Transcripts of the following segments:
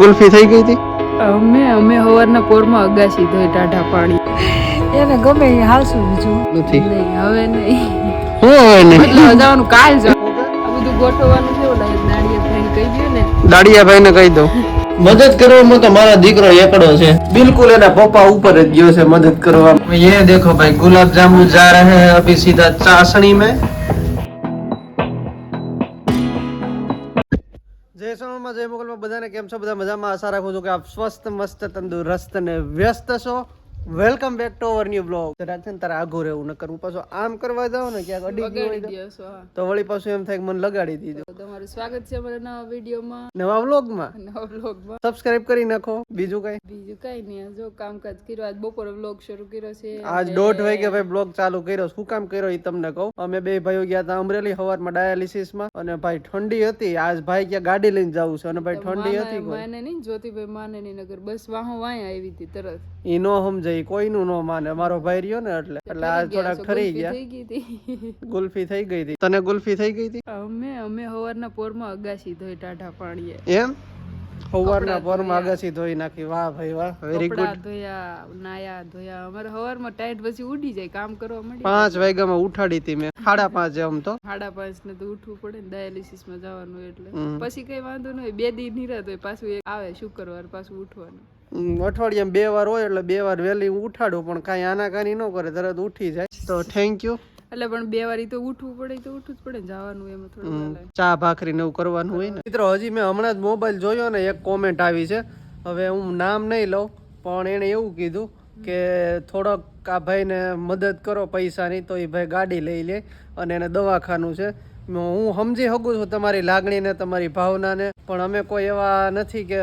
ગુલ્ફી થઈ ગઈ હતી? અમે અમે હવારના પોરમાં અગાસી ધોઈ ટાઢા પાણી. એને ગમે એ હાલશું બીજું. નથી. નહીં હવે નહીં. હું હવે નહીં? એટલે જવાનું કાલ જ. આ બધું ગોઠવવાનું છે ઓલા દાડિયાભાઈ કહી દઉં ને. દાડિયાભાઈને કહી દો મદદ કરવામાં તો મારા દીકરો એકડો છે. બિલકુલ એના પપ્પા ઉપર જ ગયો છે મદદ કરવા. એ દેખો ભાઈ ગુલાબ જાંબુ જા રહે હે અભી સીધા ચાસણી મેં. જય જય મોગલમાં બધાને કેમ છો? બધા મજામાં? આશા રાખું છું કે આપ સ્વસ્થ, મસ્ત, તંદુરસ્ત અને વ્યસ્ત છો. Welcome back to our new blog જરાક છે ને તારે આઘું રહેવું ન કરવું પાછું આમ કરવા જાવ ને ક્યાંક અડી ગયું હોય તો- વળી પાછું એમ થાય કે મને લગાડી દીધું. તમારું સ્વાગત છે અમારા નવા વિડીયોમાં. નવા વ્લોગમાં નવા વ્લોગમાં સબસ્ક્રાઇબ કરી નાખો. બીજું કઈ? બીજું કઈ નહીં જો કામકાજ કર્યું આજ બપોરે વ્લોગ શરૂ કર્યો છે. આજ દોઢ વાગે ભાઈ બ્લોગ ચાલુ કર્યો. શું કામ કર્યો એ તમને કહું? અમે બે ભાઈઓ ગયા હતા અમરેલી સવારમાં ડાયાલિસિસમાં અને ભાઈ ઠંડી હતી. આજ ભાઈ ક્યાં ગાડી લઈને જવું છે અને ભાઈ ઠંડી હતી માને નહીં જ્યોતિભાઈ માને નહીં નગર. બસ વાહો વાય આવી હતી તરત. ઈ નો સમજાય. કોઈનું નો માને. મારો ભાઈ રહ્યો ને એટલે. એટલે આજ થોડાક ઠરી ગયા. ગુલ્ફી થઈ ગઈ હતી. તને ગુલ્ફી થઈ ગઈ હતી? અમે અમે હવારના પોરમાં અગાસી ધોઈ ટાઢા પાણીએ. એમ? હવારના પોરમાં અગાસી ધોઈ નાખી. વાહ ભાઈ વાહ. વેરી ગુડ ધોયા નાયા ધોયા. અમારે હવારમાં ટાઈટ પછી ઉડી જાય કામ કરવા મળી પાંચ વાગ્યામાં ઉઠાડી હતી મેં. સાડા પાંચ આમ તો. સાડા પાંચ ને તો ઉઠવું પડે ને ડાયાલિસિસમાં જવાનું એટલે. પછી કઈ વાંધો નહીં બે દી નિરાત હોય પાછું આવે શુક્રવાર પાછું ઉઠવાનું. અઠવાડિયામાં બે વાર હોય એટલે બે વાર વહેલી હું ઉઠાડું પણ કાંઈ આનાકાની ન કરે તરત ઉઠી જાય. તો થેન્ક યુ એટલે પણ બે વાર તો ઉઠવું પડે તો ઉઠવું જ પડે જવાનું એમાં થોડું ચા ભાખરી ને એવું કરવાનું હોય ને. મિત્રો હજી મેં હમણાં જ મોબાઈલ જોયો ને એક કોમેન્ટ આવી છે. હવે હું નામ નહીં લઉં પણ એણે એવું કીધું કે થોડોક આ ભાઈને મદદ કરો પૈસાની તો એ ભાઈ ગાડી લઈ લે અને એને દવાખાનું છે. હું સમજી શકું છું તમારી લાગણીને તમારી ભાવનાને પણ અમે કોઈ એવા નથી કે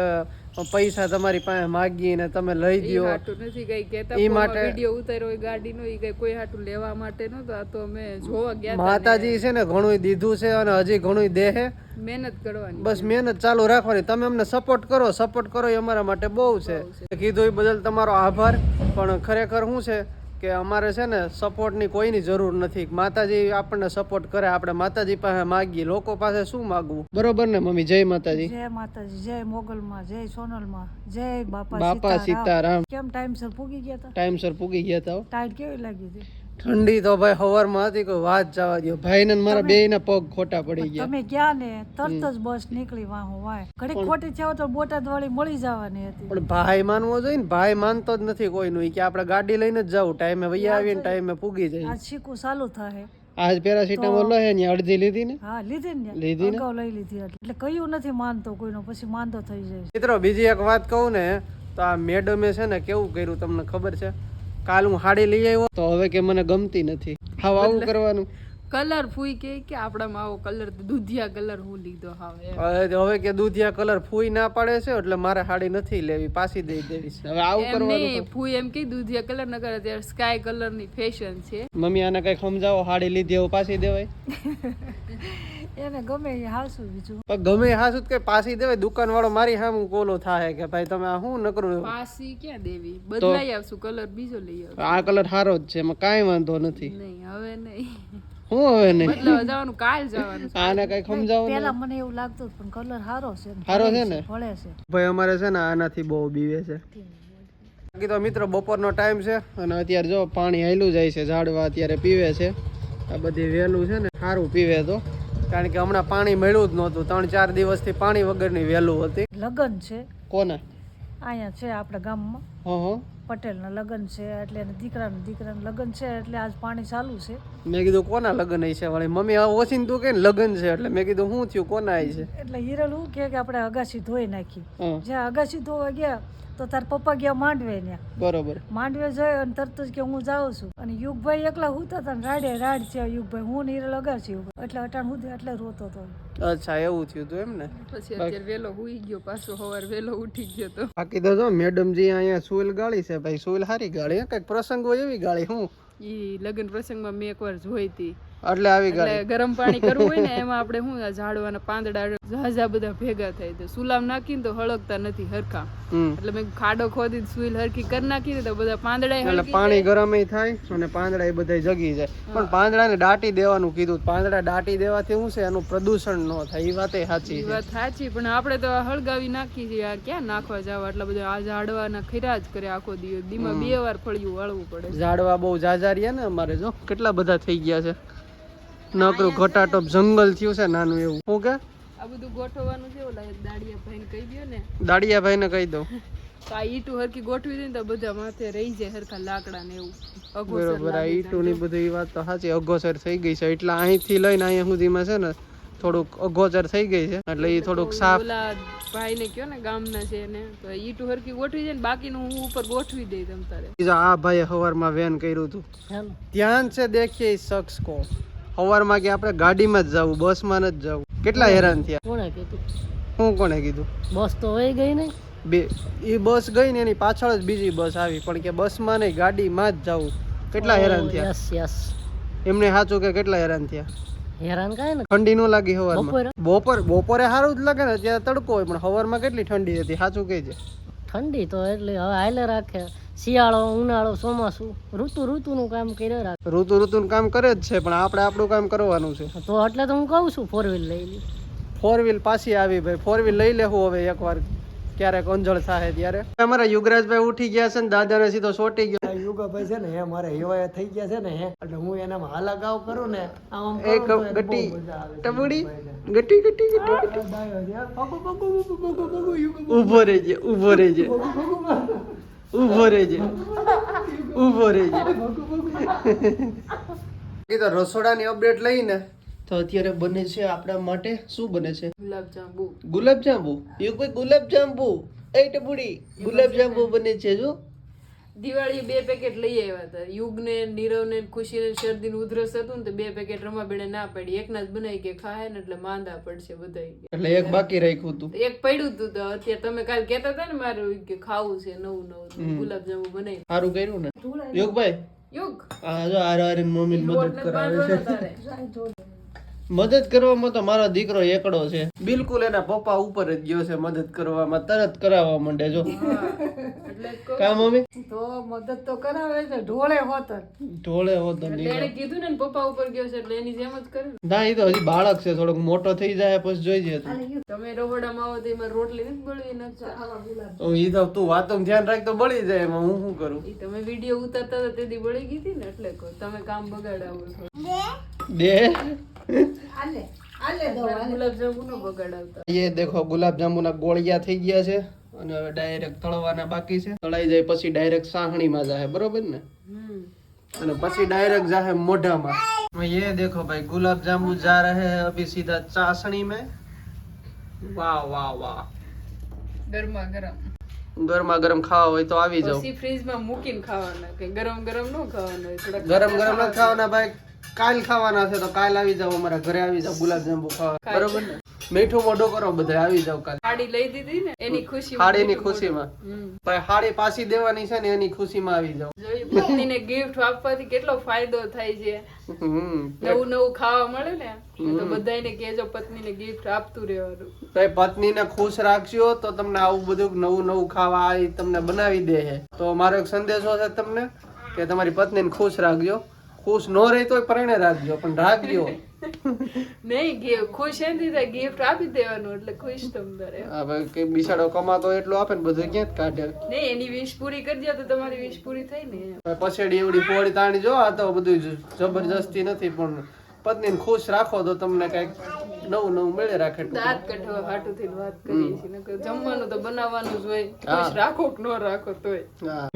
પૈસા તમારી પાસે માગી ને તમે લઈ દો નથી કઈ કેતા ઈ માટે- વીડિયો ઉતાર્યો ગાડી ગાડીનો ઈ કોઈ હાટું લેવા માટે નતો આ તો અમે જોવા ગયા માતાજી છે ને ઘણું દીધું છે અને હજી ઘણું દેહે. છે મહેનત કરવાની. બસ મહેનત ચાલુ રાખવાની. તમે અમને સપોર્ટ કરો સપોર્ટ કરો એ અમારા માટે બહુ છે. કીધું એ બદલ તમારો આભાર પણ ખરેખર શું છે? કે અમારે છે ને સપોર્ટની કોઈની જરૂર નથી. માતાજી આપણને સપોર્ટ કરે આપણે માતાજી પાસે માગીએ. લોકો પાસે શું માગવું? બરોબર ને મમ્મી? જય માતાજી. જય માતાજી જય મોગલમાં જય સોનલમાં જય બાપા બાપા સીતારામ. કેમ ટાઈમસર પૂગી ગયા હતા ટાઈમસર પૂગી ગયા હતા. ટાઈટ કેવી લાગી હતી? ઠંડી તો ભાઈ સવારમાં હતી કોઈ વાત જવા દો ભાઈ ને મારા બે ના પગ ખોટા પડી ગયા. તમે ગયા ને તરત જ બસ નીકળી વાહો વાય. ઘડી ખોટી થયો તો બોટાદ વાળી મળી જવાની હતી. પણ ભાઈ માનવો જોઈએ ને ભાઈ માનતો જ નથી કોઈનું. કે આપણે ગાડી લઈને જ જવું ટાઈમે વૈયા આવીને ટાઈમે પૂગી જાય આ શીખું ચાલુ થાય. આજ પેરાસિટામોલ લે ને અડધી લીધી ને? હા લીધી ને. લીધી ને? લઈ લીધી એટલે. એટલે કયું નથી માનતો કોઈનો પછી માનતો થઈ જાય. મિત્રો બીજી એક વાત કહું ને તો આ મેડમે છે ને કેવું કર્યું તમને ખબર છે? કાલ હું હાડી લઈ આવ્યો. તો હવે કે મને ગમતી નથી. હાવ આવું કરવાનું. કલર ફૂઈ કે કે આપણામાં આવો કલર દૂધિયા કલર હું લીધો હાવ. હવે હવે કે દૂધિયા કલર ફૂઈ ના પાડે છે એટલે મારે હાડી નથી લેવી પાછી દઈ દેવી છે. હવે આવું કરવાનું નહીં ફૂઈ એમ કે દૂધિયા કલર ન કરે અત્યારે સ્કાય કલરની ફેશન છે. મમ્મી આને કઈ સમજાવો હાડી લીધી એવું પાછી દેવાય. એને ગમે એ હાલશું બીજું. પણ ગમે હા કે પાછી દેવાય દુકાન વાળો મારી સામે કોલો થાય કે ભાઈ તમે આ શું નકરું પાસી ક્યાં દેવી? બદલાઈ આવશું કલર બીજો લઈ આવશું. આ કલર સારો જ છે એમાં કાંઈ વાંધો નથી. નહીં હવે નહીં. હું હવે નહીં? બદલાવા જવાનું કાલ જવાનું આને કઈ સમજાવું પેલા મને એવું લાગતું પણ કલર સારો છે સારો છે ને? ભળે છે. ભાઈ અમારે છે ને આનાથી બહુ બીવે છે. બાકી તો મિત્રો બપોરનો ટાઈમ છે અને અત્યારે જો પાણી હાલ્યું જાય છે ઝાડવા અત્યારે પીવે છે. આ બધી વેલું છે ને સારું પીવે તો. કારણ કે હમણાં પાણી મળ્યું જ નહોતું. ત્રણ ચાર દિવસથી પાણી વગરની વહેલું હતી. લગ્ન છે? કોને? અહીંયા છે આપણા ગામમાં. હં પટેલના લગ્ન છે એટલે એને દીકરાના દીકરાના લગન છે એટલે આજ પાણી ચાલુ છે. મેં કીધું કોના લગ્ન છે વળી? મમ્મી ઓછી તું કે લગ્ન છે? એટલે મેં કીધું શું થયું કોના છે? એટલે હિરલ હું કે કે આપણે અગાસી ધોઈ નાખી. જ્યાં અગાસી ધોવા ગયા તો તાર પપ્પા ગયા માંડવે બરોબર. માંડવે જોયો અને તરત જ કે હું જાઉં છું. અને યુગભાઈ એકલા હુતા હતા ને રાડે રાડ છે યુગભાઈ. હું ને હિરલ છું એટલે અટાણ હું એટલે રોતો હતો અચ્છા એવું થયું હતું એમ ને? પછી અત્યારે વેલો હુઈ ગયો પાછો સવાર વેલો ઉઠી ગયો તો. બાકી તો જો મેડમજી અહીંયા સુઈલ ગાળી છે. ભાઈ સુઈલ હારી ગાળી. કંઈક પ્રસંગ હોય એવી ગાળી હું? ઈ લગ્ન પ્રસંગમાં મેં એકવાર જોઈ હતી. એટલે આવી ગાળી. ગરમ પાણી કરવું હોય ને એમાં આપણે શું આ ઝાડવાના પાંદડા ઝાઝા બધા ભેગા થાય તો સુલામ નાખીને તો હળગતા નથી હરખા. એટલે મેં ખાડો ખોદી સુઈલ હરખી કરી નાખી ને તો બધા પાંદડા એટલે પાણી ગરમ થાય અને પાંદડા એ બધા જગી જાય. પણ પાંદડાને દાટી દેવાનું કીધું. પાંદડા દાટી દેવાથી શું છે? એનું પ્રદૂષણ ન થાય. એ વાતે સાચી વાત સાચી પણ આપણે તો હળગાવી નાખી છે. આ ક્યાં નાખવા જાવ? આટલા બધા આ ઝાડવાના ખીરા જ કરે આખો દિવસ. દીમાં બે વાર ફળિયું વાળવું પડે. ઝાડવા બહુ ઝાઝા રહ્યા ને અમારે જો કેટલા બધા થઈ ગયા છે. નકરું ઘટાટોપ જંગલ થયું છે નાનું એવું. શું કે? આ બધું ગોઠવવાનું છે ઓલા દાડિયા ભાઈને કહી ને. કહી દઉં. તો આ ઈટું હરખી ગોઠવી દે ને તો બધા માથે રહી જાય હરખા લાકડા ને એવું. બરોબર આ ઈટું ની બધી વાત તો સાચી અગોચર થઈ ગઈ છે. એટલે અહીંથી લઈને અહીંયા સુધીમાં છે ને થોડુંક અગોચર થઈ ગઈ છે. એટલે એ થોડુંક સાફ ઓલા ભાઈ ને કયો ને ગામના છે ને તો ઈટું હરખી ગોઠવી દે ને બાકીનું હું ઉપર ગોઠવી દઈ તમ તારે. બીજો આ ભાઈએ હવારમાં વેન કર્યું હતું ધ્યાન છે દેખીએ શખ્સ કો. હવારમાં કે આપણે ગાડીમાં જ જવું બસમાં જ જવું. કેટલા હેરાન થયા? કોણે કીધું? હું કોણે કીધું? બસ તો વહી ગઈ ને બે એ બસ ગઈ ને એની પાછળ જ બીજી બસ આવી પણ કે બસમાં નહીં ગાડીમાં જ જવું. કેટલા હેરાન થયા? Yes yes. એમને સાચું કે કેટલા હેરાન થયા? હેરાન કાય ને ઠંડી નો લાગી હવારમાં? બપોર બપોરે સારું જ લાગે ને અત્યારે તડકો હોય પણ હવારમાં કેટલી ઠંડી હતી સાચું કહેજે. ઠંડી તો એટલે હવે હાલે રાખે. શિયાળો ઉનાળો ચોમાસું ઋતુ ઋતુનું કામ કર્યા રાખે. ઋતુ ઋતુનું કામ કરે જ છે પણ આપણે આપણું કામ કરવાનું છે. તો એટલે તો હું કહું છું ફોર વ્હીલ લઈ લી ફોર વ્હીલ પાછી આવી ભાઈ. ફોર વ્હીલ લઈ લેવું હવે એકવાર. ક્યારેક અંજળ થાય ત્યારે અમારા યુગરાજભાઈ ઉઠી ગયા છે ને દાદાને સીધો સોટી ગયો યુગાભાઈ છે ને હે મારે હેવાય થઈ ગયા છે ને હે એટલે હું એનામાં હાલાગાવ કરું ને આમ એક ગટી ટબડી ગટી ગટી ગટી ગટી. પગો, પગો, પગો, પગો, પગો, ઊભો રહેજે ઊભો રહેજે ઊભો રહેજે ઊભો રહેજે એ તો રસોડાની અપડેટ લઈને તો અત્યારે બને છે આપણા માટે શું બને છે? ગુલાબજાંબુ ગુલાબ જાંબુ? એવું કોઈ ગુલાબ જાંબુ? એ ટબુડી ગુલાબ જાંબુ બને છે જો. દિવાળી બે પેકેટ લઈ આવ્યા હતા. યુગ ને નીરવ ને ખુશી ને શરદી ઉધરસ હતું ને તો બે પેકેટ રમાબેને ના પડી. એકના જ બનાવી કે ખાય ને એટલે માંદા પડશે બધાય એટલે એક બાકી રાખ્યું હતું. એક પડ્યું હતું તો અત્યારે તમે કાલ કહેતા હતા ને મારું કે ખાવું છે નવું નવું. ગુલાબજાંબુ બનાવી. સારું કર્યું ને? યોગભાઈ? યુગ? આ જો આરે આરે મમ્મી મદદ કરાવે છે. મદદ કરવામાં તો મારો દીકરો એકડો છે. બિલકુલ એના પપ્પા ઉપર જ ગયો છે મદદ કરવામાં તરત કરાવવા માંડે જો. કા મમ્મી? તો મદદ તો કરાવે છે ઢોળે હોત ઢોળે હો એટલે કીધું ને પપ્પા ઉપર ગયો છે એટલે એની જેમ જ કરે ના એ તો હજી બાળક છે થોડોક મોટો થઈ જાય પછી જોઈજે તું. તમે રોવડામાં આવો તો એમાં રોટલી નથી બળી નાખતા તો તો તું વાતો ધ્યાન રાખ તો બળી જાય એમાં હું શું કરું? તમે વીડિયો ઉતારતા હતા તેથી બળી ગઈ હતી ને એટલે તમે કામ બગાડાવો છો. દે ये देखो गुलाब जामुन ना गोलिया થઈ ગયા તળવાના તળાઈ જાય પછી ડાયરેક્ટ સાહણીમાં જાહે બરોબર ને? અને પછી ડાયરેક્ટ જાહે ગરમા ગરમ. ગરમા ગરમ ખાવા હોય તો આવી જાવ ફ્રીજમાં મૂકીને ખાવાના ગરમ ગરમ નો ખાવાના ગરમ ગરમ ન ખાવાના ભાઈ. કાલ ખાવાના છે તો કાલ આવી જાવ અમારા ઘરે આવી જાવ ગુલાબ જાંબુ ખાવા. બરોબર ને? મીઠો મોઢો કરો બધા આવી જાવ કાલે. હાડી લઈ દીધી ને એની ખુશી હાડીની ખુશીમાં. ભાઈ હાડી પાછી દેવાની છે ને એની ખુશીમાં આવી જાવ પત્નીને ગિફ્ટ આપવાથી કેટલો ફાયદો થાય છે. નવું નવું ખાવા મળે ને તો બધાને કહેજો પત્નીને ગિફ્ટ આપતું રહેવાનું. ભાઈ પત્નીને ખુશ રાખજો તો તમને આવું બધું નવું નવું ખાવા આવી તમને બનાવી દે છે તો મારો એક સંદેશો છે તમને કે તમારી પત્નીને ખુશ રાખજો. ખુશ ન રહી હોય પરણે રાખજો પણ રાખજો. નહીં ખુશ એની થાય ગિફ્ટ આપી દેવાનું એટલે ખુશ તમને આ કે બિસાડો કમાતો એટલું આપે ને બધું ક્યાં કાઢે. નહીં એની વિશ પૂરી કરી દો તો તમારી વિશ પૂરી થઈ ને. પછેડી એવડી પોળી તાણી જો આ તો બધું જબરજસ્તી નથી પણ પત્નીને ખુશ રાખો તો તમને કંઈક નવું નવું મળે રાખે દાંત કઠવા હાટુ થી વાત કરીએ છીએ. નકર જમવાનું તો બનાવવાનું જ હોય. રાખો કે ન રાખો તોય.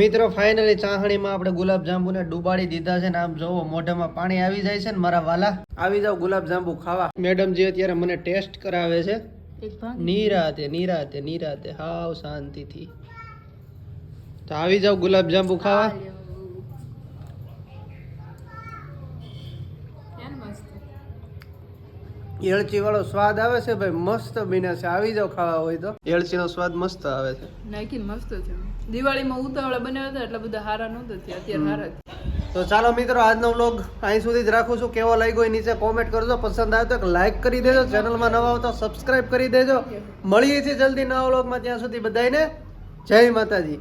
મિત્રો ફાઇનલી ચાહણીમાં આપણે ગુલાબ જાંબુને ડુબાડી દીધા છે ને આમ જોવો મોઢામાં પાણી આવી જાય છે ને મારા વાલા. આવી જાવ ગુલાબ જાંબુ ખાવા. મેડમ જે અત્યારે મને ટેસ્ટ કરાવે છે નિરાતે નિરાતે નિરાતે હાવ શાંતિથી. તો આવી જાવ ગુલાબ જાંબુ ખાવા કેમ મસ્ત એલચી વાળો સ્વાદ આવે છે ભાઈ મસ્ત બન્યા છે. આવી જાવ ખાવા હોય તો. એલચી નો સ્વાદ મસ્ત આવે છે. નાખીને મસ્ત છે. દિવાળીમાં ઉતાવળા બનાવ્યા હતા એટલે બધા હારા નહોતા થયા. અત્યારે હારા. તો ચાલો મિત્રો આજનો વ્લોગ અહીં સુધી જ રાખું છું. કેવો લાગ્યો એ નીચે કોમેન્ટ કરજો. પસંદ આવે તો એક લાઈક કરી દેજો. ચેનલમાં નવા આવતો તો સબસ્ક્રાઇબ કરી દેજો. મળીએ છીએ જલ્દી નવા વ્લોગમાં ત્યાં સુધી બધાને જય માતાજી.